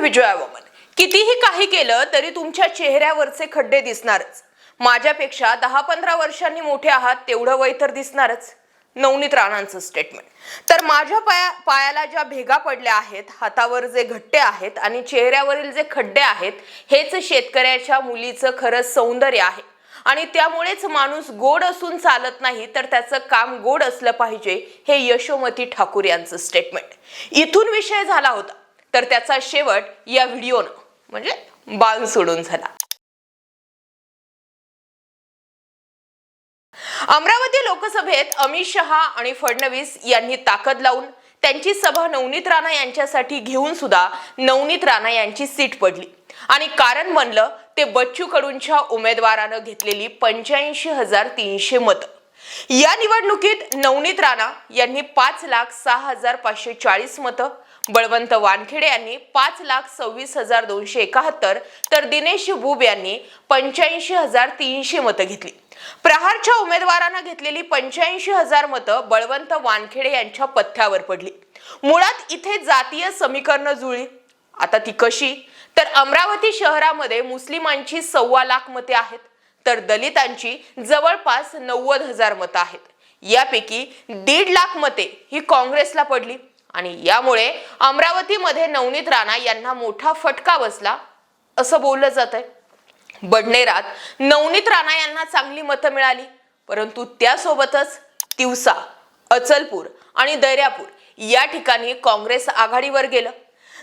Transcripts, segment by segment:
विजयावमन कितीही काही केलं तरी तुमच्या चेहऱ्यावरचे खड्डे दिसणारच. माझ्यापेक्षा दहा पंधरा वर्षांनी मोठे आहात तेवढं वय तर दिसणारच. नवनीत राणांचं स्टेटमेंट तर माझ्या पाया पायाला ज्या भेगा पडल्या आहेत हातावर जे घट्टे आहेत आणि चेहऱ्यावरील जे खड्डे आहेत हेच शेतकऱ्याच्या मुलीचं खरं सौंदर्य आहे. आणि त्यामुळेच माणूस गोड असून चालत नाही तर त्याचं काम गोड असलं पाहिजे हे यशोमती ठाकूर यांचं स्टेटमेंट इथून विषय झाला होता. तर त्याचा शेवट या व्हिडिओनं म्हणजे बाण सोडून झाला. अमरावती लोकसभेत अमित शहा आणि फडणवीस यांनी ताकद लावून त्यांची सभा नवनीत राणा यांच्यासाठी घेऊन सुद्धा नवनीत राणा यांची सीट पडली. आणि कारण बनलं ते बच्चू कडूंच्या उमेदवारानं घेतलेली पंच्याऐंशी हजार तीनशे मतं. या निवडणुकीत नवनीत राणा यांनी पाच लाख सहा हजार पाचशे चाळीस मतं बळवंत वानखेडे यांनी पाच लाख सव्वीस हजार दोनशे एकाहत्तर तर दिनेश बुब यांनी पंच्याऐंशी हजार तीनशे मतं घेतली. प्रहारच्या उमेदवारानं घेतलेली पंच्याऐंशी हजार मतं बळवंत वानखेडे यांच्या पथ्यावर पडली. मुळात इथे जातीय समीकरणं जुळली आता ती कशी? तर अमरावती शहरामध्ये मुस्लिमांची सव्वा लाख मते आहेत तर दलितांची जवळपास नव्वद हजार मतं आहेत. यापैकी दीड लाख मते ही काँग्रेसला पडली. आणि यामुळे अमरावतीमध्ये नवनीत राणा यांना मोठा फटका बसला असं बोललं जात आहे बडनेरात नवनीत राणा यांना चांगली मतं मिळाली परंतु त्यासोबतच तिवसा अचलपूर आणि दर्यापूर या ठिकाणी काँग्रेस आघाडीवर गेलं.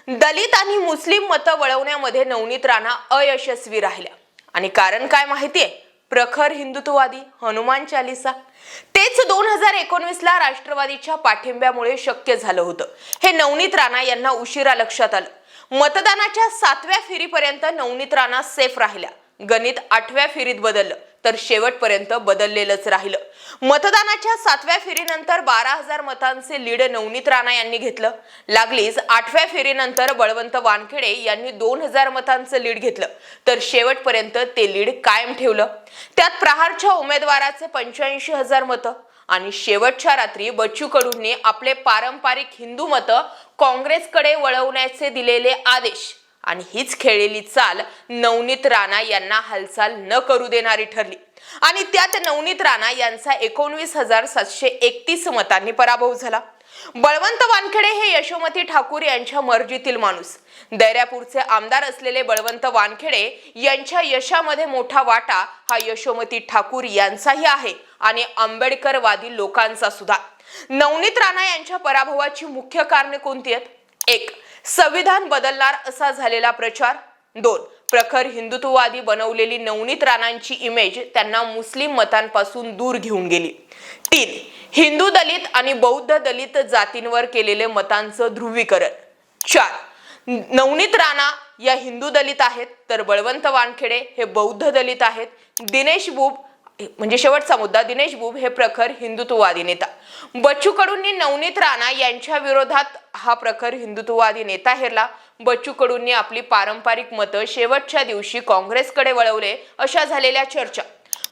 दलित आणि मुस्लिम मतं वळवण्यामध्ये नवनीत राणा अयशस्वी राहिल्या. आणि कारण काय माहितीये? प्रखर हिंदुत्ववादी हनुमान चालिसा. तेच दोन हजार एकोणवीसला राष्ट्रवादीच्या पाठिंब्यामुळे शक्य झालं होतं. हे नवनीत राणा यांना उशिरा लक्षात आलं. मतदानाच्या सातव्या फेरीपर्यंत नवनीत राणा सेफ राहिल्या. गणित आठव्या फेरीत बदललं. तर शेवटपर्यंत बदललेलंच राहिलं. मतदानाच्या सातव्या फेरीनंतर बारा हजार मतांचे लीड नवनीत राणा यांनी घेतलं. लागलीच आठव्या फेरीनंतर बळवंत वानखेडे यांनी दोन हजार मतांचं लीड घेतलं. तर शेवटपर्यंत ते लीड कायम ठेवलं. त्यात प्रहारच्या उमेदवाराचे पंच्याऐंशी हजार मतं आणि शेवटच्या रात्री बच्चू कडूंनी आपले पारंपरिक हिंदू मतं काँग्रेसकडे वळवण्याचे दिलेले आदेश. आणि हीच खेळलेली चाल नवनीत राणा यांना हालचाल न करू देणारी ठरली. आणि त्यात नवनीत राणा यांचा एकोणवीस हजार सातशे एकतीस मतांनी पराभव झाला. बळवंत वानखेडे हे यशोमती ठाकूर यांच्या मर्जीतील माणूस. दैऱ्यापूरचे आमदार असलेले बळवंत वानखेडे यांच्या यशामध्ये मोठा वाटा हा यशोमती ठाकूर यांचाही आहे आणि आंबेडकरवादी लोकांचा सुद्धा. नवनीत राणा यांच्या पराभवाची मुख्य कारणे कोणती आहेत? एक संविधान बदलणार असा झालेला प्रचार? दोन प्रखर हिंदुत्ववादी बनवलेली नवनीत राणांची इमेज त्यांना मुस्लिम मतांपासून दूर घेऊन गेली. तीन हिंदू दलित आणि बौद्ध दलित जातींवर केलेले मतांचं ध्रुवीकरण. चार नवनीत राणा या हिंदू दलित आहेत तर बळवंत वानखेडे हे बौद्ध दलित आहेत दिनेश बुब म्हणजे शेवटचा मुद्दा दिनेश बुब हे प्रखर हिंदुत्ववादी नेता. बच्चू कडूंनी नवनीत राणा यांच्या विरोधात हा प्रखर हिंदुत्ववादी नेता हेरला. बच्चू कडूंनी आपली पारंपरिक मतं शेवटच्या दिवशी काँग्रेसकडे वळवले अशा झालेल्या चर्चा.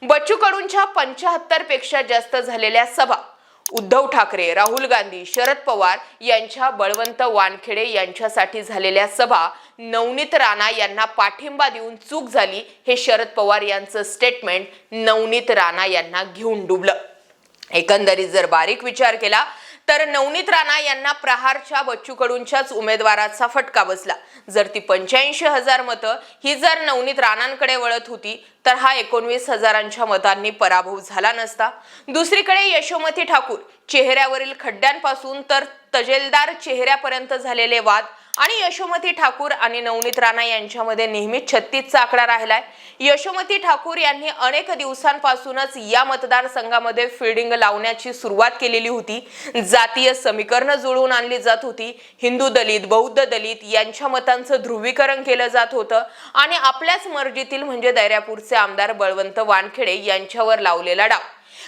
बच्चू कडूंच्या पंचाहत्तरपेक्षा जास्त झालेल्या सभा. उद्धव ठाकरे राहुल गांधी शरद पवार यांच्या बळवंत वानखेडे यांच्यासाठी झालेल्या सभा नवनीत राणा यांना पाठिंबा देऊन चूक झाली हे शरद पवार यांचं स्टेटमेंट नवनीत राणा यांना घेऊन डुबलं. एकंदरीत जर बारीक विचार केला तर नवनीत राणा यांना प्रहारच्या बच्चू कडूंच्याच उमेदवाराचा फटका बसला. जर ती पंच्याऐंशी हजार मतं ही जर नवनीत राणांकडे वळत होती तर हा एकोणवीस हजारांच्या मतांनी पराभव झाला नसता. दुसरीकडे यशोमती ठाकूर चेहऱ्यावरील खड्ड्यांपासून तर तजेलदार चेहऱ्यापर्यंत झालेले वाद आणि यशोमती ठाकूर आणि नवनीत राणा यांच्यामध्ये नेहमीच छत्तीसचा आकडा राहिलाय. यशोमती ठाकूर यांनी अनेक दिवसांपासूनच या मतदारसंघामध्ये फिल्डिंग लावण्याची सुरुवात केलेली होती. जातीय समीकरणं जुळवून आणली जात होती. हिंदू दलित बौद्ध दलित यांच्या मतांचं ध्रुवीकरण केलं जात होतं. आणि आपल्याच मर्जीतील म्हणजे दैऱ्यापूरचे आमदार बळवंत वानखेडे यांच्यावर लावलेला डाव.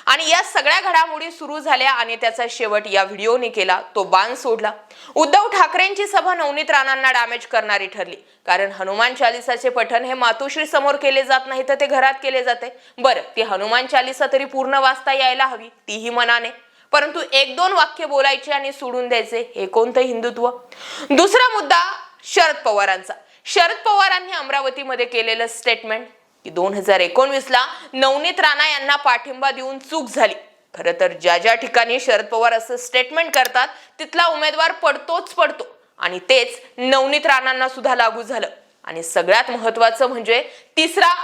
आणि या सगळ्या घडामोडी सुरू झाल्या आणि त्याचा शेवट या व्हिडिओने केला. तो बाण सोडला. उद्धव ठाकरेंची सभा नवनीत राणांना डॅमेज करणारी ठरली. कारण हनुमान चालिसाचे पठण हे मातोश्री समोर केले जात नाही तर ते घरात केले जाते. बरं ती हनुमान चालिसा तरी पूर्ण वाचता यायला हवी तीही मनाने. परंतु एक दोन वाक्य बोलायचे आणि सोडून द्यायचे हे कोणतं हिंदुत्व? दुसरा मुद्दा शरद पवारांचा. शरद पवारांनी अमरावतीमध्ये केलेलं स्टेटमेंट की दोन हजार एकोणवीसला नवनीत राणा यांना पाठिंबा देऊन चूक झाली. खरं तर ज्या ज्या ठिकाणी शरद पवार असं स्टेटमेंट करतात तिथला उमेदवार पडतोच पडतो. आणि तेच नवनीत राणांना सुद्धा लागू झालं. आणि सगळ्यात महत्वाचं म्हणजे तिसरा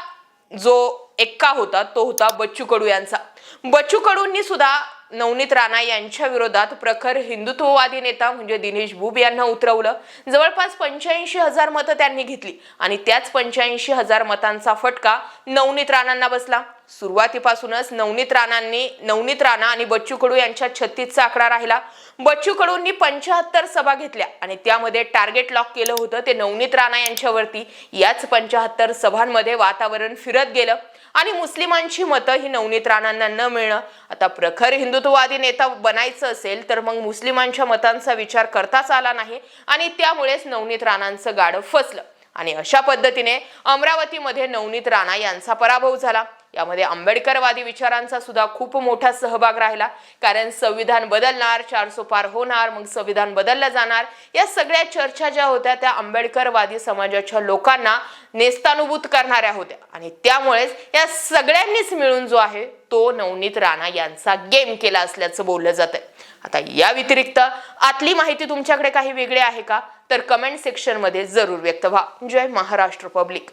जो एक्का होता तो होता बच्चू कडू यांचा. बच्चू कडूंनी सुद्धा नवनीत राणा यांच्या विरोधात प्रखर हिंदुत्ववादी नेता म्हणजे दिनेश बुब यांना उतरवलं. जवळपास पंच्याऐंशी हजार मतं त्यांनी घेतली आणि त्याच पंच्याऐंशी हजार मतांचा फटका नवनीत राणांना बसला. सुरुवातीपासूनच नवनीत राणांनी नवनीत राणा आणि बच्चू कडू यांच्या छत्तीसचा आकडा राहिला. बच्चू कडूंनी पंचाहत्तर सभा घेतल्या आणि त्यामध्ये टार्गेट लॉक केलं होतं ते नवनीत राणा यांच्यावरती. याच पंचाहत्तर सभांमध्ये वातावरण फिरत गेलं आणि मुस्लिमांची मतं ही नवनीत राणांना न मिळणं. आता प्रखर हिंदुत्ववादी नेता बनायचं असेल तर मग मुस्लिमांच्या मतांचा विचार करताच आला नाही आणि त्यामुळेच नवनीत राणांचं गाडं फसलं. आणि अशा पद्धतीने अमरावतीमध्ये नवनीत राणा यांचा पराभव झाला. यामध्ये आंबेडकरवादी विचारांचा सुद्धा खूप मोठा सहभाग राहिला. कारण संविधान बदलणार चारसो पार होणार मग संविधान बदललं जाणार. या सगळ्या चर्चा ज्या होत्या त्या आंबेडकरवादी समाजाच्या लोकांना नेस्तानुभूत करणाऱ्या होत्या. आणि त्यामुळेच या सगळ्यांनीच मिळून जो आहे तो नवनीत राणा यांचा गेम केला असल्याचं बोललं जात आता या व्यतिरिक्त आतली माहिती तुमच्याकडे काही वेगळी आहे का? तर कमेंट सेक्शनमध्ये जरूर व्यक्त व्हा. जय महाराष्ट्र पब्लिक